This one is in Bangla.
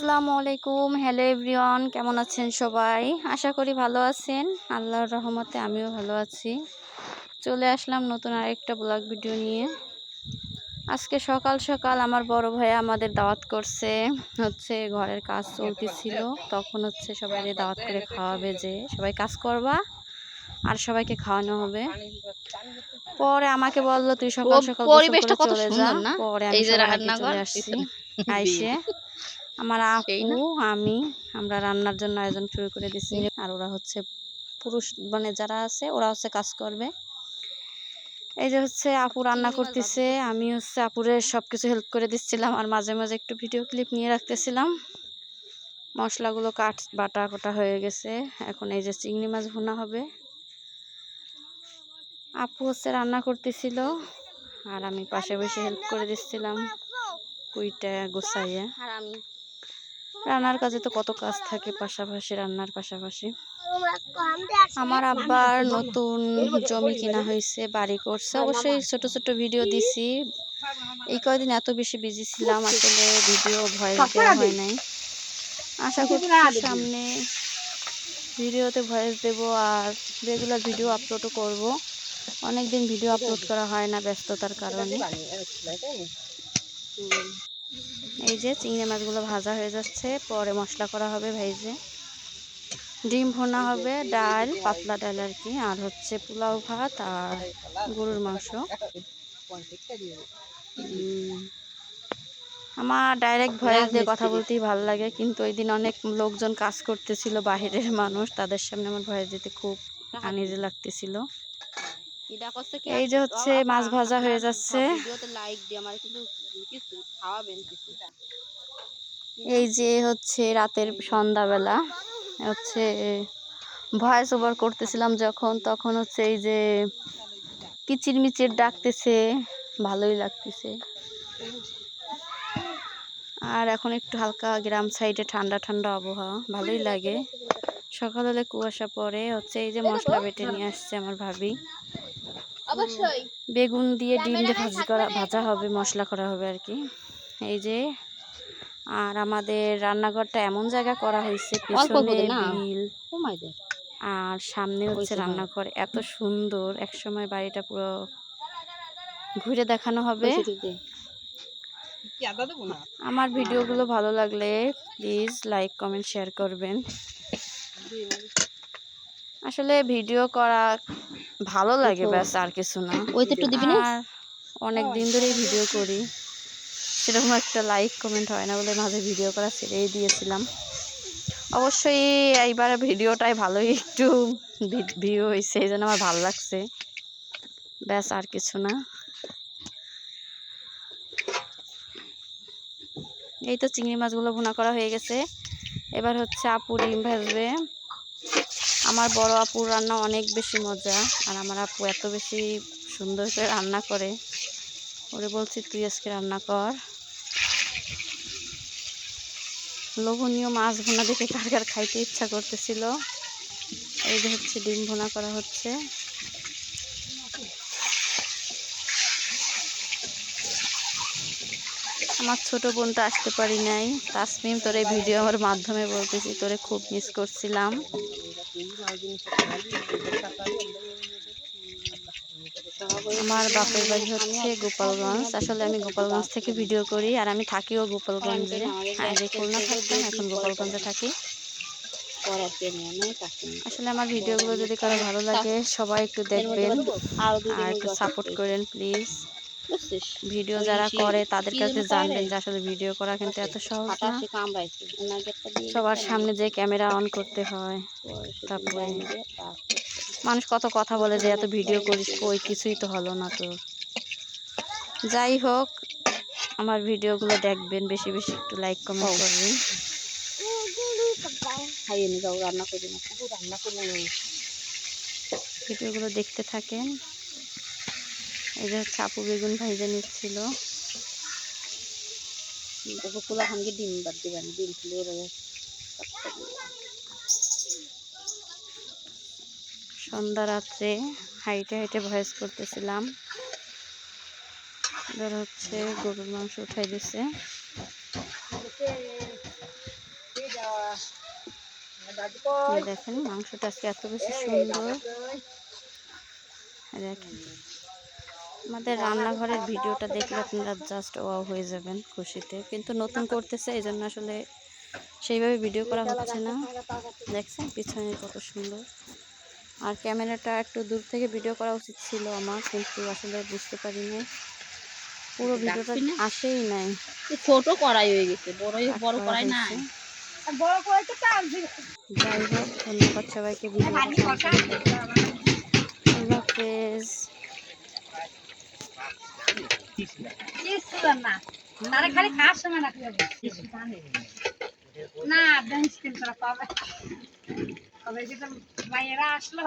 আসসালামু আলাইকুম। হ্যালো এভরিওয়ান কেমন আছেন সবাই? আশা করি ভালো আছেন। আল্লাহর রহমতে আমিও ভালো আছি। চলে আসলাম নতুন আরেকটা ব্লগ ভিডিও নিয়ে। আজকে সকাল সকাল আমার বড় ভাই আমাদের দাওয়াত করছে। হচ্ছে ঘরের কাজ চলতেছিল। তখন হচ্ছে সবাই দাওয়াত করে খাওয়াবে যে সবাই কাজ করবা আর সবাইকে খাওয়ানো হবে। পরে আমাকে বলল তুই সকাল সকাল গোসল পরিবেশটা কত চলে সুন্দর না? পরে আমি চলে আসছি। আইসে। আমার আপু আমি আমরা রান্নার জন্য আয়োজন শুরু করে দিছি। আর ওরা হচ্ছে পুরুষ মানে যারা আছে ওরা হচ্ছে কাজ করবে। এই যে হচ্ছে আপু রান্না করতেছে আমি হচ্ছে আপুরে সব কিছু হেল্প করে দিচ্ছিলাম আর মাঝে মাঝে একটু ভিডিও ক্লিপ নিয়ে রাখতেছিলাম। মশলাগুলো কাট বাটা কোটা হয়ে গেছে। এখন এই যে চিংড়ি মাছ ভুনা হবে। আপু হচ্ছে রান্না করতেছিল আর আমি পাশে বসে হেল্প করে দিচ্ছিলাম। কুইটা গোছাইয়া। আর আমি রান্নার কাজে তো কত কাজ থাকে পাশাপাশি, রান্নার পাশাপাশি। আমার আব্বার নতুন জমি কেনা হয়েছে, বাড়ি করছে। অবশ্যই ছোট ছোট ভিডিও দিছি। এই কয়দিন এত বেশি বিজি ছিলাম, আসলে ভিডিও ভয়েস দেওয়া হয় নাই। আশা করছি সামনে ভিডিওতে ভয়েস দেব আর রেগুলার ভিডিও আপলোডও করব। অনেকদিন ভিডিও আপলোড করা হয় না ব্যস্ততার কারণে। এই যে চিংড়ি মাছগুলো ভাজা হয়ে যাচ্ছে পরে মশলা করা হবে ভেজে। ডিম ভোনা হবে ডাল পাতলা ডাল আর কি আর হচ্ছে পোলাও ভাত আর গরুর মাংস। আমার ডাইরেক্ট ভয়েস দিয়ে কথা বলতেই ভালো লাগে কিন্তু ওই দিন অনেক লোকজন কাজ করতেছিল বাহিরের মানুষ তাদের সামনে আমার ভয়েস দিতে খুব আনিজে লাগতেছিল। এই যে হচ্ছে মাছ ভাজা হয়ে যাচ্ছে। লাইক দিয়ে আমার কিন্তু কিছু খাওয়াবেন কিছু। এই যে হচ্ছে রাতের সন্ধ্যাবেলা হচ্ছে ভয়েস ওভার করতেছিলাম যখন তখন হচ্ছে এই যে কিচির মিচির ডাকতেছে ভালোই লাগতেছে। আর এখন একটু হালকা গ্রাম সাইডে ঠান্ডা ঠান্ডা আবহাওয়া ভালোই লাগে। সকাল হলে কুয়াশা পরে হচ্ছে এই যে মশলা বেটে নিয়ে আসছে আমার ভাবি। বেগুন দিয়ে ডিম দিয়ে ভাজি করা ভাজা হবে মশলা করা হবে আর কি। এই যে আর আমাদের রান্নাঘরটা এমন জায়গা করা হয়েছে পিছনে বিল। আর সামনে হচ্ছে রান্নাঘর এত সুন্দর। একসময় বাড়িটা পুরো ঘুরে দেখানো হবে। আমার ভিডিওগুলো ভালো লাগলে প্লিজ লাইক কমেন্ট শেয়ার করবেন। আসলে ভিডিও করা ভালো লাগে ব্যাস আর কিছু না? অনেক দিন ধরেই ভিডিও করি। সেরকম একটা লাইক কমেন্ট হয় না বলে মাঝে ভিডিও করা ছেড়েই দিয়েছিলাম। অবশ্যই এইবার ভিডিওটাই ভালোই একটু ভিউ হয়েছে, এই জন্য আমার ভালো লাগছে। ব্যাস, আর কিছু না। এই তো চিংড়ি মাছগুলো ভুনা করা হয়ে গেছে। এবার হচ্ছে আপু ডিম ভাজবে। আমার বড় আপুর রান্না অনেক বেশি মজা, আর আমার আপু এত বেশি সুন্দর করে রান্না করে। ওরে বলছি, তুই আজকে রান্না কর। লোভনীয় মাছ ভুনা দেখে কার কার খাইতে ইচ্ছা করতেছিল। এই যে হচ্ছে ডিম ভোনা করা হচ্ছে। আমার ছোট বোনটা আসতে পারি নাই। তাসমিম, তোর এই ভিডিও আমার মাধ্যমে বলতেছি, তোরে খুব মিস করছিলাম। আমার বাপের বাড়ি হচ্ছে গোপালগঞ্জ। আসলে আমি গোপালগঞ্জ থেকে ভিডিও করি আর আমি থাকিও গোপালগঞ্জে। আগে খুলনা থাকতাম, এখন গোপালগঞ্জে থাকি। আসলে আমার ভিডিওগুলো যদি কারও ভালো লাগে, সবাই একটু দেখবেন আর একটু সাপোর্ট করেন প্লিজ ভিডিও যারা করে, তাদের কাছে জানবেন যে আসলে ভিডিও করা কিন্তু এত সহজ না। সবার সামনে যে ক্যামেরা অন করতে হয়, তারপরে মানুষ কত কথা বলে যে এত ভিডিও করিস কই কিছুই তো হলো না তোর। যাই হোক আমার ভিডিওগুলো দেখবেন বেশি বেশি একটু লাইক কমেন্ট করবেন। খাইয়ে যাও রান্না করে না রান্না করে ভিডিওগুলো দেখতে থাকেন। এই যে হচ্ছে আপু বেগুন ভাইজা নিচ্ছিল। দেখো কুলা খানকে ডিম বাদ দিবেন ডিম ফুলে সন্ধ্যা রাত্রে হাইটে হাইটে ভয়েস করতেছিলাম। এবার হচ্ছে গরুর মাংস উঠাই দিছে। দেখেন মাংসটা আজকে এত বেশি সুন্দর। দেখেন। আমাদের রান্নাঘরের ভিডিওটা দেখলে আপনারা জাস্ট ওয়াও হয়ে যাবেন খুশিতে। কিন্তু নতুন করতেছে, এই জন্য আসলে সেইভাবে ভিডিও করা হচ্ছে না। দেখছেন, পিছনে কত সুন্দর। আর ক্যামেরাটা একটু দূর থেকে ভিডিও করা উচিত ছিল আমার কিন্তু আসলে বুঝতে পারিনি। পুরো ভিডিওটা আসেই নাই। ছোট কড়াই হয়ে গেছে বড় বড় করা কড়াই নাই হয়েছে। যাই হোক ধন্যবাদ সবাইকে ভিডিওটা আল্লাহ হাফেজ। তারা খালি খাওয়ার সময় না না বেঞ্চ কিনতে পাবে মায়েরা আসলো